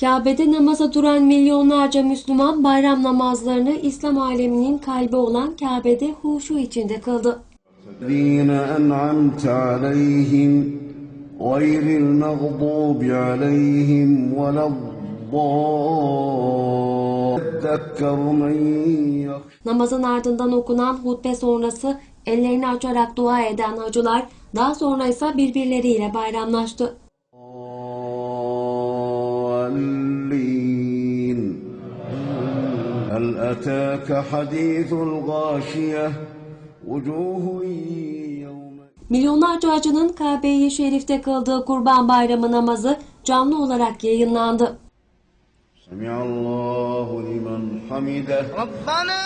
Kabe'de namaza duran milyonlarca Müslüman bayram namazlarını İslam aleminin kalbi olan Kabe'de huşu içinde kıldı. Namazın ardından okunan hutbe sonrası ellerini açarak dua eden hacılar daha sonra ise birbirleriyle bayramlaştı. هل أتاك حديث الغاشية وجوه يوم Milyonlarca hacının Kabe-i Şerif'te kıldığı Kurban Bayramı namazı canlı olarak yayınlandı. سمع الله لمن حمده ربنا